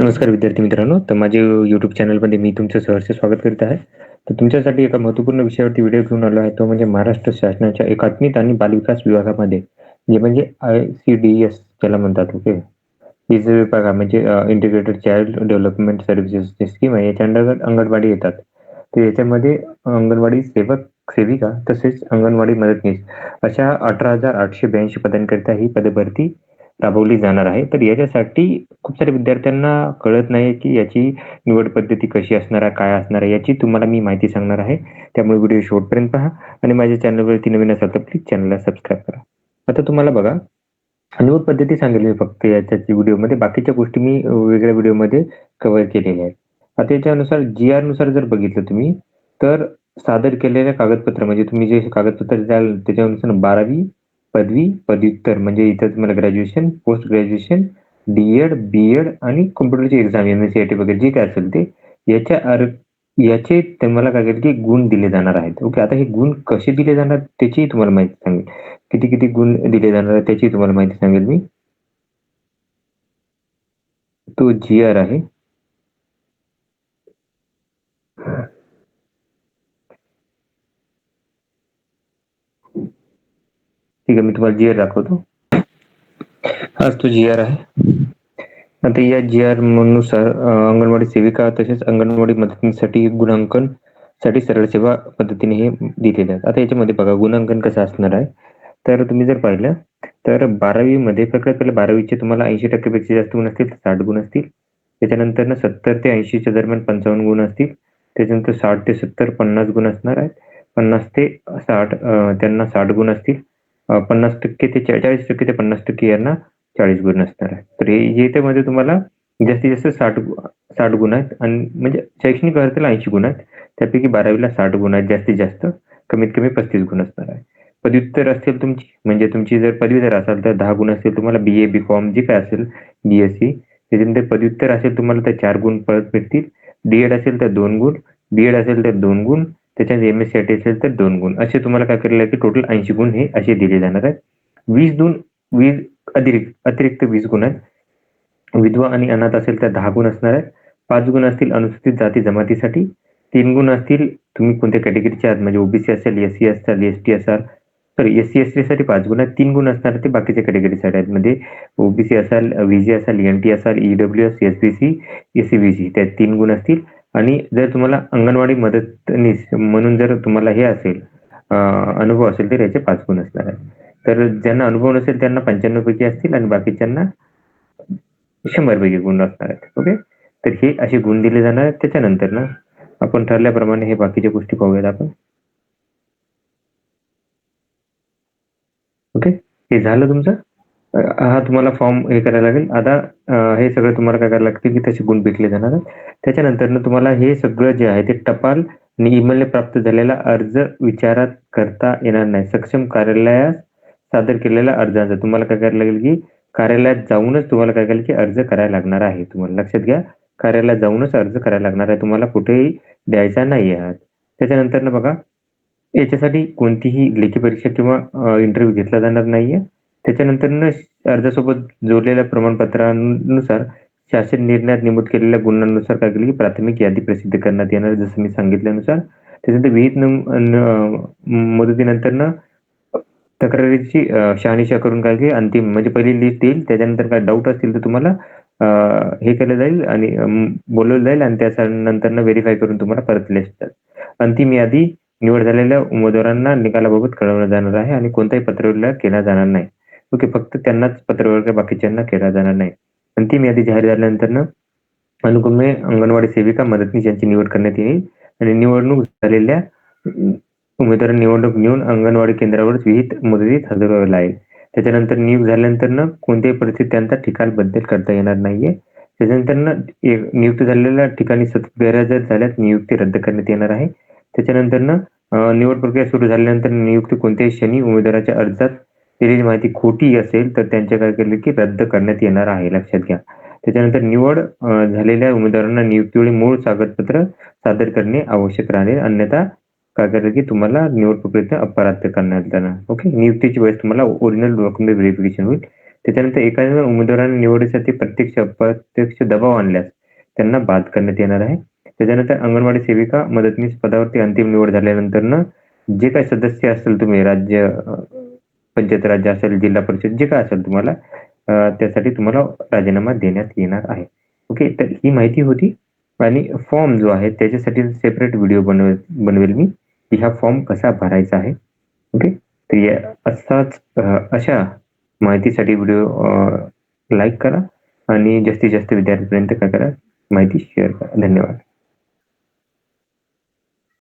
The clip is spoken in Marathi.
नमस्कार विद्यार्थी मित्रांनो. तर माझे यूट्यूब चॅनलमध्ये मी तुमचं सहर्ष स्वागत करीत आहे. तर तुमच्यासाठी एका महत्त्वपूर्ण विषयावरती व्हिडिओ घेऊन आलो आहे. तो म्हणजे महाराष्ट्र शासनाच्या एकात्मिक आणि बालविकास विभागामध्ये जे म्हणजे आय सी डी एस त्याला म्हणतात ओके ही जे विभाग म्हणजे integrated child development services scheme आहे. याच्या अंतर्गत अंगणवाडी येतात. तर याच्यामध्ये अंगणवाडी सेवक सेविका तसेच अंगणवाडी मदतनीस अशा अठरा हजार आठशे ब्याऐंशी पदांकरिता ही पदभरती राबवली जाणार आहे. तर याच्यासाठी खूप साऱ्या विद्यार्थ्यांना कळत नाही की याची निवड पद्धती कशी असणार आहे काय असणार आहे याची तुम्हाला मी माहिती सांगणार आहे. त्यामुळे व्हिडिओ शेवटपर्यंत पहा आणि माझ्या चॅनलवरती नवीन असाल तर प्लीज चॅनलला सबस्क्राईब करा. आता तुम्हाला बघा निवड पद्धती सांगितली फक्त याच्या व्हिडिओमध्ये. बाकीच्या गोष्टी मी वेगळ्या व्हिडिओमध्ये कव्हर केलेल्या आहेत. आता याच्यानुसार जी आरनुसार जर बघितलं तुम्ही तर सादर केलेल्या कागदपत्र म्हणजे तुम्ही जे कागदपत्र द्याल त्याच्यानुसार बारावी पदवी पदव्युत्तर म्हणजे इथं तुम्हाला graduation post graduation D Ed B Ed आणि कॉम्प्युटरची exam M S C I T वगैरे जे काय असेल ते याच्या अर याचे तुम्हाला काय की गुण दिले जाणार आहेत. ओके आता हे गुण कसे दिले जाणार त्याचीही तुम्हाला माहिती सांगेल. किती किती गुण दिले जाणार आहेत त्याची तुम्हाला माहिती सांगेल मी. तो जी आर आहे. ठीक आहे मी तुम्हाला जी आर दाखवतो आज तो जी आर आहे आता या जी आरनुसार अंगणवाडी सेविका तसेच अंगणवाडी मदतीसाठी गुणांकनसाठी सरळ सेवा पद्धतीने हे दिलेले आहेत आता याच्यामध्ये बघा गुणांकन कसं असणार आहे तर तुम्ही जर पाहिलं तर बारावी मध्ये सगळ्यात पहिले बारावीचे तुम्हाला ऐंशी टक्केपेक्षा जास्त गुण असतील साठ गुण असतील त्याच्यानंतर ना सत्तर ते ऐंशीच्या दरम्यान पंचावन्न गुण असतील त्याच्यानंतर साठ ते सत्तर पन्नास गुण असणार आहेत पन्नास ते साठ त्यांना साठ गुण असतील पन्नास टक्के ते चाळीस टक्के ते पन्नास टक्के यांना चाळीस गुण असणार आहे तर हे मध्ये म्हणजे तुम्हाला जास्तीत जास्त साठ साठ गुण आहेत आणि म्हणजे शैक्षणिक अर्हतेला ऐंशी गुण आहेत. त्यापैकी बारावीला साठ गुण आहेत जास्तीत जास्त. कमीत कमी पस्तीस गुण असणार आहे पदव्युत्तर असेल तुमची म्हणजे तुमची जर पदवीधर असाल तर दहा गुण असेल तुम्हाला बी ए बी कॉम जे काय असेल बी एस सी त्याच्यानंतर पदव्युत्तर असेल तुम्हाला तर चार गुण परत भेटतील डी एड असेल तर दोन गुण. बी एड असेल तर दोन गुण. त्याच्यात M S C I T असेल तर दोन गुण. असे तुम्हाला काय करायला की टोटल ऐंशी गुण हे असे दिले जाणार आहेत. वीस गुण वीज अतिरिक्त अतिरिक्त वीस गुण आहेत. विधवा आणि अनाथ असेल तर दहा गुण असणार आहेत. पाच गुण असतील अनुसूचित जाती जमातीसाठी. तीन गुण असतील तुम्ही कोणत्या कॅटेगरीचे आहात? म्हणजे ओबीसी असेल एस सी असाल एस टी असाल. Sorry S C S T साठी पाच गुण आहेत. तीन गुण असणार ते बाकीच्या कॅटेगरीसाठी आहेत. म्हणजे ओबीसी असाल व्हीजी असाल एन टी असाल EWS S B C S C B C त्यात तीन गुण असतील. आणि जर तुम्हाला अंगणवाडी मदतनीस म्हणून जर तुम्हाला हे असेल अनुभव असेल तर याचे पाच गुण असणार आहेत. तर ज्यांना अनुभव नसेल त्यांना पंच्याण्णव पैकी असतील आणि बाकीच्यांना शंभर पैकी गुण असणार आहेत. ओके तर हे असे गुण दिले जाणार आहेत. त्याच्यानंतर ना आपण ठरल्याप्रमाणे हे बाकीच्या गोष्टी पाहूयात आपण. ओके हे झालं तुमचं? हा तुम्हाला फॉर्म हे करायला लागेल. आता हे सगळं तुम्हाला काय करायला लागते की तसे गुण भेटले जाणार. त्याच्यानंतर तुम्हाला हे सगळं जे आहे ते टपाल आणि ईमेलने प्राप्त झालेला अर्ज विचारात करता येणार नाही. सक्षम कार्यालयात सादर केलेल्या अर्जांचा तुम्हाला काय करायला लागेल की कार्यालयात जाऊनच तुम्हाला काय करायला की अर्ज करायला लागणार आहे. तुम्हाला लक्षात घ्या कार्यालयात जाऊनच अर्ज करायला लागणार आहे. तुम्हाला कुठेही द्यायचा नाही आहात त्याच्यानंतर ना बघा याच्यासाठी कोणतीही लेखी परीक्षा किंवा इंटरव्ह्यू घेतला जाणार नाहीये. त्याच्यानंतर अर्जासोबत जोडलेल्या प्रमाणपत्रानुसार शासन निर्णयात नमूद केलेल्या गुणांनुसार काय केलं की प्राथमिक यादी प्रसिद्ध करण्यात येणार जसं मी सांगितल्यानुसार. त्याच्यानंतर विहित मुदतीनंतर तक्रारीची शहानिशा करून काय की अंतिम म्हणजे पहिली लिस्ट येईल त्याच्यानंतर काय डाऊट असतील तर तुम्हाला हे केलं जाईल आणि बोलवलं जाईल आणि त्यानंतर व्हेरीफाय करून तुम्हाला परत लिस्ट अंतिम यादी निवड झालेल्या उमेदवारांना निकालाबाबत कळवलं जाणार आहे आणि कोणताही पत्रव्यवहार केला जाणार नाही. ओके फक्त त्यांनाच पत्रव्यवहार बाकीच्यांना केला जाणार नाही. अंतिम यादी जाहीर झाल्यानंतर अनुक्रमे अंगणवाडी सेविका मदतनीस यांची निवड करण्यात येईल आणि निवडणूक झालेल्या उमेदवार निवडणूक घेऊन अंगणवाडी केंद्रावर विहित मुदतीत हजर व्हावे लागेल. त्याच्यानंतर नियुक्त झाल्यानंतर कोणत्याही परिस्थितीत त्यांचा ठिकाण बदल करता येणार नाहीये. त्याच्यानंतर नियुक्त झालेल्या ठिकाणी सतत गैरहजर झाल्यास नियुक्ती रद्द करण्यात येणार आहे. त्याच्यानंतर निवड प्रक्रिया सुरू झाल्यानंतर नियुक्ती कोणत्याही क्षणी उमेदवाराच्या अर्जात दिलेली माहिती खोटी असेल तर त्यांच्या काय केलं की रद्द करण्यात येणार आहे. लक्षात घ्या. त्याच्यानंतर निवड झालेल्या उमेदवारांना नियुक्तीवेळी मूळ कागदपत्र सादर करणे आवश्यक राहणे अन्यथा काय करायचं की तुम्हाला निवड प्रक्रियेत अपराध करण्यात येणार. ओके? नियुक्तीची वेळेस तुम्हाला ओरिजिनल डॉक्युमेंट व्हेरिफिकेशन होईल. त्याच्यानंतर एखाद्या उमेदवारांना निवडीसाठी प्रत्यक्ष अप्रत्यक्ष दबाव आणल्यास त्यांना बाद करण्यात येणार आहे. त्याच्यानंतर अंगणवाडी सेविका मदतनीस पदावरती अंतिम निवड झाल्यानंतर ना जे काही सदस्य असेल तुम्ही राज्य पंचायत राज्य असेल जिल्हा परिषद जे काय असेल तुम्हाला त्यासाठी तुम्हाला राजीनामा देण्यात येणार आहे. ओके तर ही माहिती होती. आणि फॉर्म जो आहे त्याच्यासाठी सेपरेट व्हिडिओ बनवेल बनवेल मी की हा फॉर्म कसा भरायचा आहे. ओके तर या असाच अशा माहितीसाठी व्हिडिओ लाईक करा. आणि जास्तीत जास्त विद्यार्थ्यांपर्यंत काय करा माहिती शेअर करा. धन्यवाद.